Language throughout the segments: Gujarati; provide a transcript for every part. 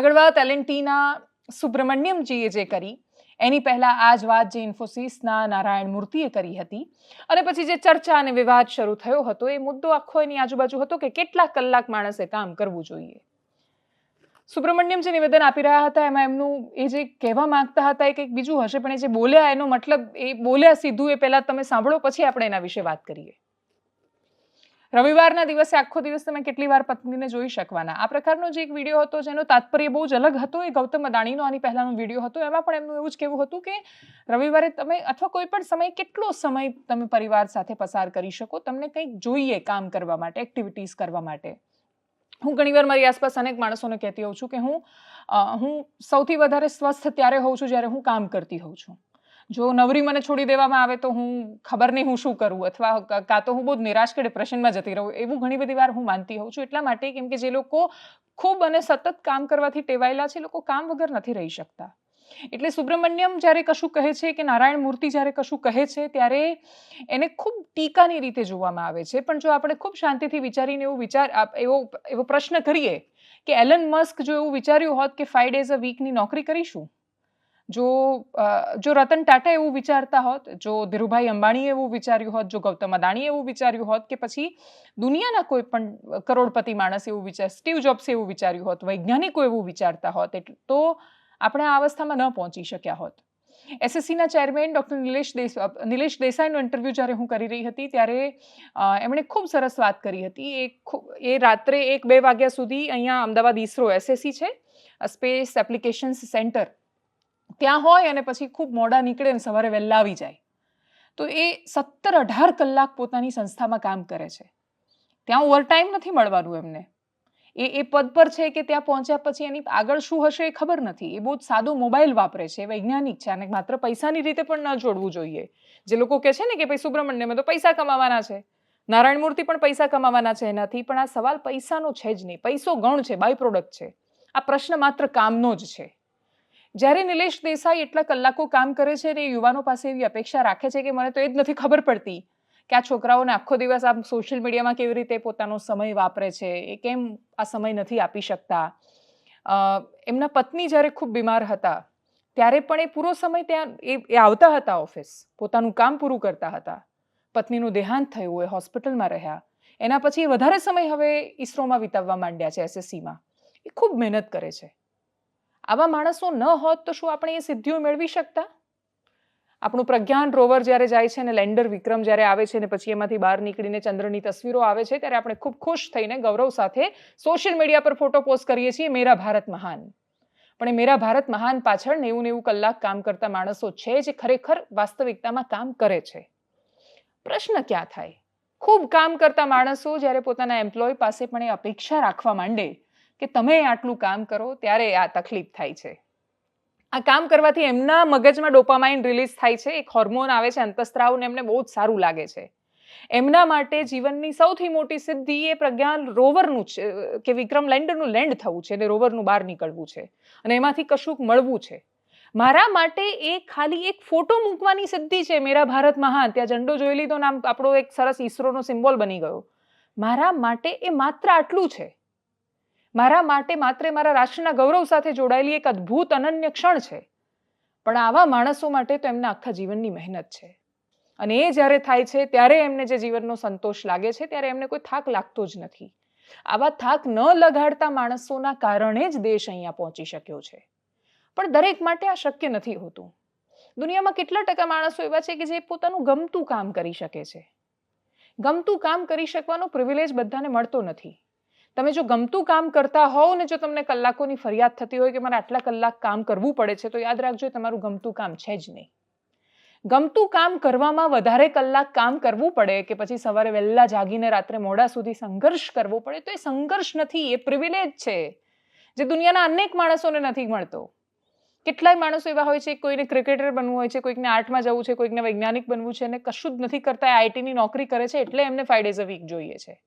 આગળ વાત એલએનટીના સુબ્રમણ્યમજીએ જે કરી, એની પહેલાં આ જ વાત જે ઇન્ફોસિસના નારાયણ મૂર્તિએ કરી હતી. અને પછી જે ચર્ચા અને વિવાદ શરૂ થયો હતો, એ મુદ્દો આખો એની આજુબાજુ હતો કે કેટલા કલાક માણસે કામ કરવું જોઈએ. સુબ્રમણ્યમ જે નિવેદન આપી રહ્યા હતા, એમાં એમનું એ જે કહેવા માંગતા હતા એ કંઈક બીજું હશે, પણ એ જે બોલ્યા, એનો મતલબ એ બોલ્યા સીધું એ પહેલાં તમે સાંભળો, પછી આપણે એના વિશે વાત કરીએ. રવિવારના દિવસે આખો દિવસ તમે કેટલી વાર પત્નીને જોઈ શકવાના. આ પ્રકારનો જે એક વીડિયો હતો જેનો તાત્પર્ય બહુ જ અલગ હતો, એ ગૌતમ અદાણીનો આની પહેલાનો વીડિયો હતો. એમાં પણ એમનું એવું જ કહેવું હતું કે, રવિવારે તમે અથવા કોઈ પણ સમય કેટલો સમય તમે પરિવાર સાથે પસાર કરી શકો, તમને કંઈક જોઈએ કામ કરવા માટે એક્ટિવિટીઝ કરવા માટે. હું ઘણીવાર મારી આસપાસ અનેક માણસોને કહેતી હોઉં છું કે હું હું સૌથી વધારે સ્વસ્થ ત્યારે હોઉં છું જ્યારે હું કામ કરતી હોઉં છું. જો નવરી મને છોડી દેવામાં આવે તો હું ખબર નહીં હું શું કરું અથવા કાં તો હું બહુ નિરાશ કે ડિપ્રેશનમાં જતી રહું, એવું ઘણી બધી વાર હું માનતી હોઉં છું. એટલા માટે કેમ કે જે લોકો ખૂબ અને સતત કામ કરવાથી ટેવાયેલા છે, લોકો કામ વગર નથી રહી શકતા. એટલે સુબ્રમણ્યમ જ્યારે કશું કહે છે કે નારાયણ મૂર્તિ જ્યારે કશું કહે છે, ત્યારે એને ખૂબ ટીકાની રીતે જોવામાં આવે છે. પણ જો આપણે ખૂબ શાંતિથી વિચારીને એવું વિચાર એવો એવો પ્રશ્ન કરીએ કે એલન મસ્ક જો એવું વિચાર્યું હોત કે ફાઈવ ડેઝ અ વીકની નોકરી કરીશું જો જો રતન ટાટા એવું વિચારતા હોત, જો ધીરુભાઈ અંબાણીએ એવું વિચાર્યું હોત, જો ગૌતમ અદાણીએ એવું વિચાર્યું હોત કે પછી દુનિયાના કોઈ પણ કરોડપતિ માણસ એવું વિચાર, સ્ટીવ જોબ્સે એવું વિચાર્યું હોત, વૈજ્ઞાનિકો એવું વિચારતા હોત તો આપણે આ અવસ્થામાં ન પહોંચી શક્યા હોત. એસએસસીના ચેરમેન ડૉક્ટર નિલેશ દેસ નિલેશ દેસાઈનો ઇન્ટરવ્યૂ જ્યારે હું કરી રહી હતી, ત્યારે એમણે ખૂબ સરસ વાત કરી હતી. એ એ રાત્રે એક બે વાગ્યા સુધી અહીંયા અમદાવાદ ઈસરો એસએસસી છે સ્પેસ એપ્લિકેશન્સ સેન્ટર ત્યાં હોય અને પછી ખૂબ મોડા નીકળે અને સવારે વહેલા આવી જાય. તો એ સત્તર અઢાર કલાક પોતાની સંસ્થામાં કામ કરે છે. ત્યાં ઓવરટાઈમ નથી મળવાનું એમને. એ એ પદ પર છે કે ત્યાં પહોંચ્યા પછી એની આગળ શું હશે એ ખબર નથી. એ બહુ જ સાદો મોબાઈલ વાપરે છે વૈજ્ઞાનિક છે અને માત્ર પૈસાની રીતે પણ ન જોડવું જોઈએ. જે લોકો કહે છે ને કે ભાઈ સુબ્રમણ્યમે તો પૈસા કમાવાના છે. નારાયણ મૂર્તિ પણ પૈસા કમાવાના છે એનાથી, પણ આ સવાલ પૈસાનો છે જ નહીં. પૈસો ગણ છે બાય પ્રોડક્ટ છે. આ પ્રશ્ન માત્ર કામનો જ છે. જ્યારે નિલેશ દેસાઈ એટલા કલાકો કામ કરે છે અને યુવાનો પાસે એવી અપેક્ષા રાખે છે કે મને તો એ જ નથી ખબર પડતી કે આ છોકરાઓને આખો દિવસ આમ સોશિયલ મીડિયામાં કેવી રીતે પોતાનો સમય વાપરે છે, એ કેમ આ સમય નથી આપી શકતા? એમના પત્ની જ્યારે ખૂબ બીમાર હતા, ત્યારે પણ એ પૂરો સમય ત્યાં એ આવતા હતા ઓફિસ પોતાનું કામ પૂરું કરતા હતા. પત્નીનું દેહાંત થયું એ હોસ્પિટલમાં રહ્યા, એના પછી વધારે સમય હવે ઈસરોમાં વિતાવવા માંડ્યા છે એસએસસીમાં એ ખૂબ મહેનત કરે છે. આવા માણસો ન હોત તો શું આપણે એ સિદ્ધિઓ મેળવી શકતા? આપણું પ્રજ્ઞાન રોવર જ્યારે જાય છે અને લેન્ડર વિક્રમ જ્યારે આવે છે ને પછી એમાંથી બહાર નીકળીને ચંદ્રની તસવીરો આવે છે, ત્યારે આપણે ખૂબ ખુશ થઈને ગૌરવ સાથે સોશિયલ મીડિયા પર ફોટો પોસ્ટ કરીએ છીએ, મેરા ભારત મહાન. પણ એ મેરા ભારત મહાન પાછળ નેવું નેવું કલાક કામ કરતા માણસો છે જે ખરેખર વાસ્તવિકતામાં કામ કરે છે. પ્રશ્ન ક્યાં થાય? ખૂબ કામ કરતા માણસો જ્યારે પોતાના એમ્પ્લોય પાસે પણ એ અપેક્ષા રાખવા માંડે કે તમે આટલું કામ કરો ત્યારે આ તકલીફ થાય છે. આ કામ કરવાથી એમના મગજમાં ડોપામાઇન રિલીઝ થાય છે, એક હોર્મોન આવે છે, અંતસ્ત્રાવને એમને બહુ જ સારું લાગે છે. એમના માટે જીવનની સૌથી મોટી સિદ્ધિ એ પ્રજ્ઞાન રોવરનું છે, કે વિક્રમ લેન્ડરનું લેન્ડ થવું છે અને રોવરનું બહાર નીકળવું છે અને એમાંથી કશુંક મળવું છે. મારા માટે એ ખાલી એક ફોટો મૂકવાની સિદ્ધિ છે, મેરા ભારત મહાન. ત્યાં ઝંડો જોઈ લીધો નામ આપણો એક સરસ ઈસરોનો સિમ્બોલ બની ગયો. મારા માટે એ માત્ર આટલું છે. મારા માટે માત્ર મારા રાષ્ટ્રના ગૌરવ સાથે જોડાયેલી એક અદ્ભુત અનન્ય ક્ષણ છે. પણ આવા માણસો માટે તો એમના આખા જીવનની મહેનત છે. અને એ જ્યારે થાય છે, ત્યારે એમને જે જીવનનો સંતોષ લાગે છે, ત્યારે એમને કોઈ થાક લાગતો જ નથી. આવા થાક ન લગાડતા માણસોના કારણે જ દેશ અહીંયા પહોંચી શક્યો છે. પણ દરેક માટે આ શક્ય નથી હોતું. દુનિયામાં કેટલા ટકા માણસો એવા છે કે જે પોતાનું ગમતું કામ કરી શકે છે? ગમતું કામ કરી શકવાનો પ્રિવિલેજ બધાને મળતો નથી. તમે જો ગમતું કામ કરતા હોવ ને જો તમને કલાકોની ફરિયાદ થતી હોય કે મારે આટલા કલાક કામ કરવું પડે છે, તો યાદ રાખજો તમારું ગમતું કામ છે જ નહીં. ગમતું કામ કરવામાં વધારે કલાક કામ કરવું પડે કે પછી સવારે વહેલા જાગીને રાત્રે મોડા સુધી સંઘર્ષ કરવો પડે, તો એ સંઘર્ષ નથી, એ પ્રિવિલેજ છે, જે દુનિયાના અનેક માણસોને નથી મળતો. કેટલાય માણસો એવા હોય છે, કોઈને ક્રિકેટર બનવું હોય છે, કોઈકને આર્ટમાં જવું છે, કોઈકને વૈજ્ઞાનિક બનવું છે, અને કશું જ નથી કરતા આઈટીની નોકરી કરે છે, એટલે એમને ફાઈવ ડેઝ અ વીક જોઈએ છે.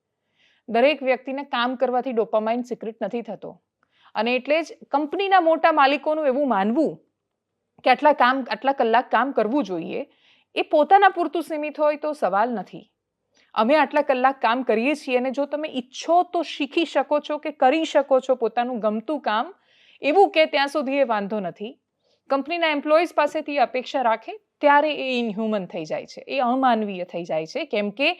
દરેક વ્યક્તિને કામ કરવાથી ડોપામાઇન સિક્રેટ નથી થતો. અને એટલે જ કંપનીના મોટા માલિકોનું એવું માનવું કે આટલા કામ, આટલા કલાક કામ કરવું જોઈએ, એ પોતાના પૂરતું સીમિત હોય તો સવાલ નથી. અમે આટલા કલાક કામ કરીએ છીએ અને જો તમે ઈચ્છો તો શીખી શકો છો કે કરી શકો છો પોતાનું ગમતું કામ, એવું કે ત્યાં સુધી એ વાંધો નથી. કંપનીના એમ્પ્લોઈઝ પાસેથી અપેક્ષા રાખે, ત્યારે એ ઇનહ્યુમન થઈ જાય છે. એ અમાનવીય થઈ જાય છે. કેમ કે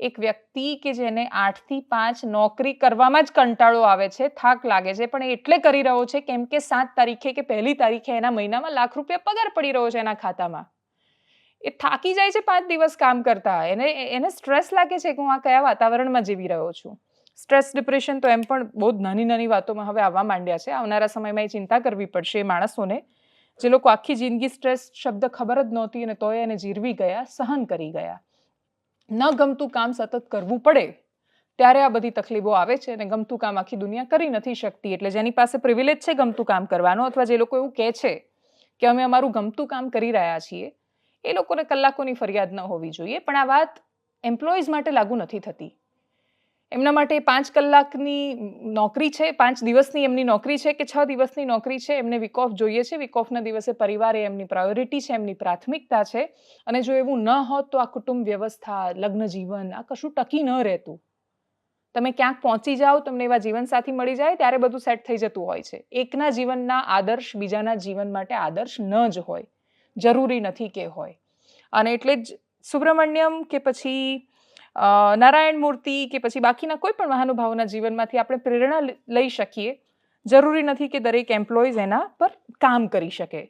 એક વ્યક્તિ કે જેને આઠથી પાંચ નોકરી કરવામાં જ કંટાળો આવે છે, થાક લાગે છે, પણ એટલે કરી રહ્યો છે કેમ કે સાત તારીખે કે પહેલી તારીખે એના મહિનામાં લાખ રૂપિયા પગાર પડી રહ્યો છે એના ખાતામાં. એ થાકી જાય છે પાંચ દિવસ કામ કરતા, એને એને સ્ટ્રેસ લાગે છે કે હું આ કયા વાતાવરણમાં જીવી રહ્યો છું. સ્ટ્રેસ, ડિપ્રેશન તો એમ પણ બહુ જ નાની નાની વાતોમાં હવે આવવા માંડ્યા છે. આવનારા સમયમાં એ ચિંતા કરવી પડશે એ માણસોને. જે લોકો આખી જિંદગી સ્ટ્રેસ શબ્દ ખબર જ નહોતી અને તોય એને જીરવી ગયા, સહન કરી ગયા. ન ગમતું કામ સતત કરવું પડે, ત્યારે આ બધી તકલીફો આવે છે અને ગમતું કામ આખી દુનિયા કરી નથી શકતી. એટલે જેની પાસે પ્રિવિલેજ છે ગમતું કામ કરવાનો અથવા જે લોકો એવું કહે છે કે અમે અમારું ગમતું કામ કરી રહ્યા છીએ, એ લોકોને કલાકોની ફરિયાદ ન હોવી જોઈએ. પણ આ વાત એમ્પ્લોઈઝ માટે લાગુ નથી થતી. એમના માટે પાંચ કલાકની નોકરી છે, પાંચ દિવસની એમની નોકરી છે કે છ દિવસની નોકરી છે, એમને વીક ઓફ જોઈએ છે. વીક ઓફના દિવસે પરિવાર એ એમની પ્રાયોરિટી છે, એમની પ્રાથમિકતા છે. અને જો એવું ન હોત તો આ કુટુંબ વ્યવસ્થા, લગ્ન જીવન, આ કશું ટકી ન રહેતું. તમે ક્યાંક પહોંચી જાઓ, તમને એવા જીવનસાથી મળી જાય, ત્યારે બધું સેટ થઈ જતું હોય છે. એકના જીવનના આદર્શ, બીજાના જીવન માટે આદર્શ ન જ હોય. જરૂરી નથી કે હોય. અને એટલે જ સુબ્રમણ્યમ કે પછી નારાયણ મૂર્તિ કે પછી બાકીના કોઈ પણ મહાનુભાવોના જીવનમાંથી આપણે પ્રેરણા લઈ શકીએ. જરૂરી નથી કે દરેક એમ્પ્લોઈઝ એના પર કામ કરી શકે.